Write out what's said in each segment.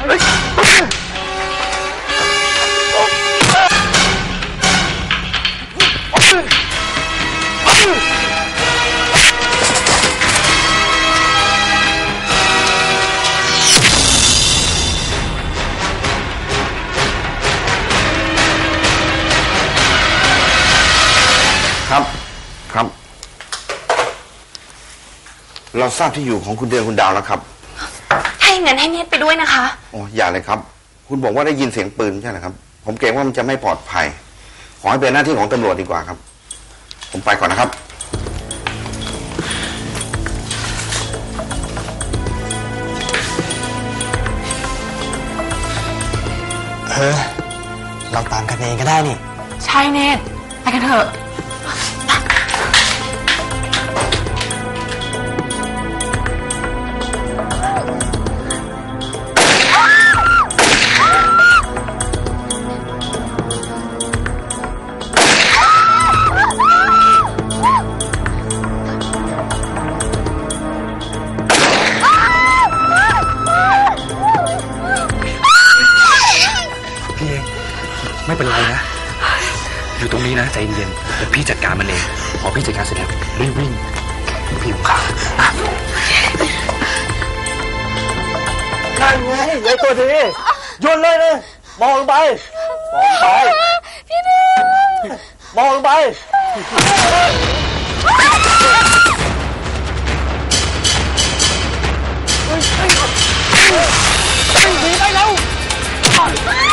ครั เราทราบที่อยู่ของคุณเดือนคุณดาวแล้วครับ ถ้าอย่างนั้นให้เนตไปด้วยนะคะ โอ้อย่าเลยครับ คุณบอกว่าได้ยินเสียงปืนใช่ไหมครับ ผมเกรงว่ามันจะไม่ปลอดภัย ขอให้เป็นหน้าที่ของตำรวจดีกว่าครับ ผมไปก่อนนะครับ เออ เราตามกันเองก็ได้นี่ ใช่เนตไปกันเถอะ เป็นไรนะ อยู่ตรงนี้นะใจเย็นๆเดี๋ยวพี่จัดการมันเองพอพี่จัดการเสร็จแล้วรีบวิ่งพี่ของข้านั่นไงยายตัวดีโยนเลยเลยมองลงไป มองลงไป พี่นึมองลงไปใจเย็นน้อ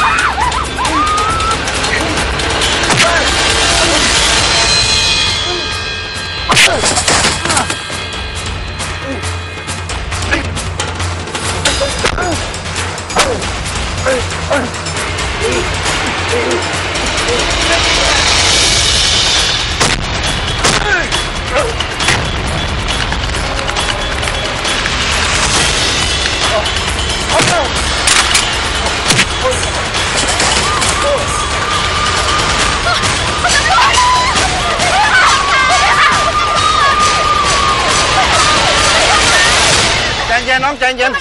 ใจเย็น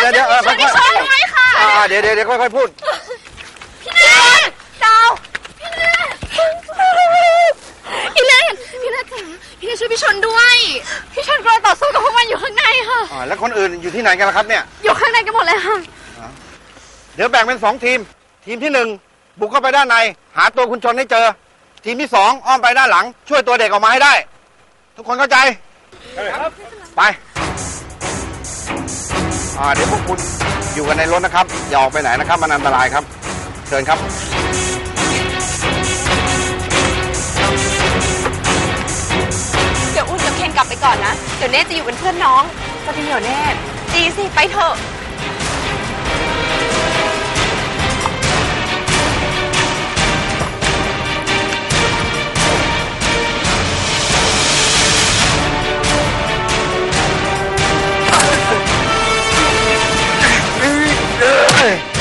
เดี๋ยวเดี๋ยวเออค่อยๆอ่าเดี๋ยวเดี๋ยวเดี๋ยวค่อยๆพูดดาวพี่เนตพี่เนตพี่เนตจ๋าพี่เนตช่วยพี่ชนด้วย พี่ชนกำลังต่อสู้กับพวกมันอยู่ข้างในค่ะอ่าแล้วคนอื่นอยู่ที่ไหนกันล่ะครับเนี่ยอยู่ข้างในกันหมดเลยค่ะเดี๋ยวแบ่งเป็นสองทีม ทีมที่หนึ่งบุกเข้าไปด้านใน หาตัวคุณชนให้เจอ ทีมที่สองอ้อมไปด้านหลัง ช่วยตัวเด็กออกมาให้ได้ ทุกคนเข้าใจไป อ่าเดี๋ยวพวกคุณอยู่กันในรถนะครับ อย่าออกไปไหนนะครับ มันอันตรายครับ เชิญครับ เดี๋ยวอุ้นกับเคนกลับไปก่อนนะ เดี๋ยวเนตจะอยู่เป็นเพื่อนน้องจะดีเหรอเนตดีสิ ไปเถอะ เ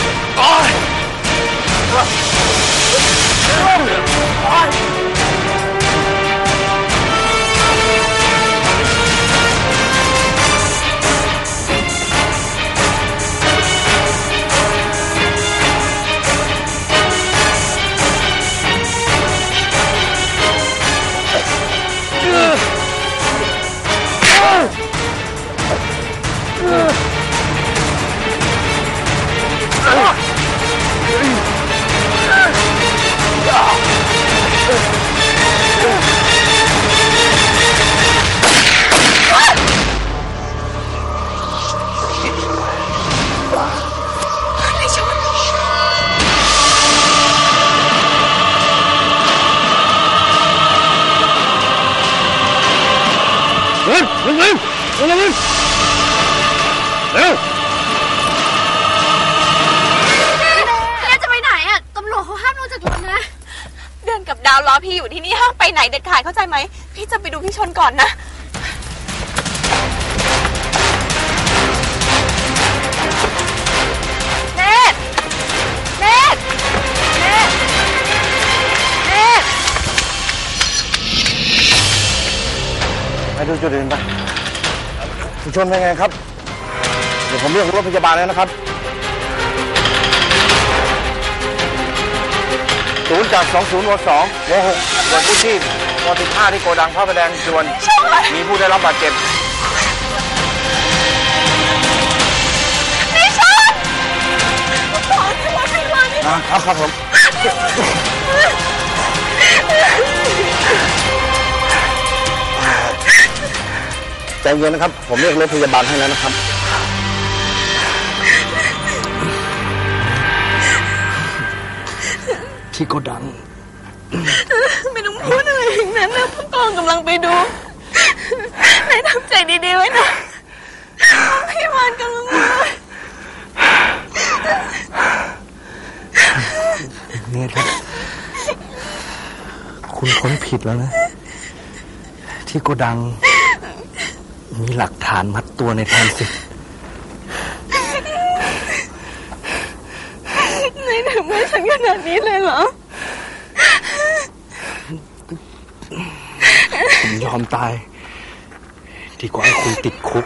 ไปไหนเด็ดขาดเข้าใจไหม พี่จะไปดูพี่ชนก่อนนะ เนตเนตเนตเนตไปดูจุดอื่นไปคุณชนเป็นไงครับ เดี๋ยวผมเรียกรถพยาบาลแล้วนะครับ ศูนย์จาก 20ว2ว6ส่วนผู้ชีพว15ที่โกดังพระประแดงด่วน มีผู้ได้รับบาดเจ็บนี่ชนขอที่รถพยาบาลนี่อ่าครับครับผมใจเย็นนะครับ ผมเรียกรถพยาบาลให้แล้วนะครับ ที่โกดัง ไม่ต้องพูดอะไรอย่างนั้นนะผู้กองกำลังไปดูนายทำใจดีๆไว้นะพยาบาลกำลังมาเนี่ยครับคุณค้นผิดแล้วนะ ที่โกดัง มีหลักฐานมัดตัวในแทนสิทธิ์ นายทำให้ฉันขนาดนี้เลยเหรอ ผมยอมตาย ดีกว่าให้คุณติดคุก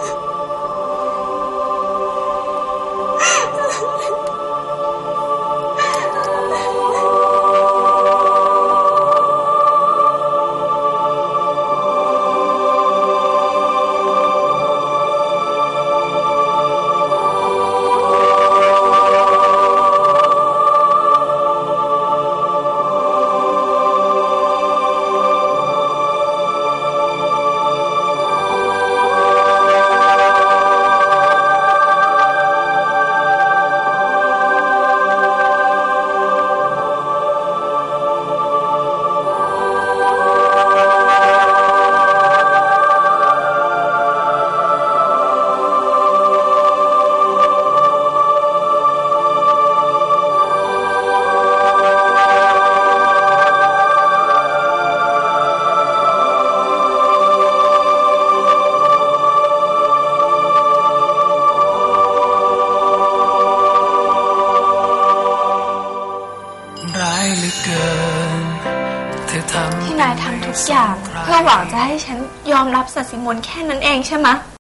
เพื่อหวังจะให้ฉันยอมรับสัตว์สิมนแค่นั้นเองใช่ไหมะ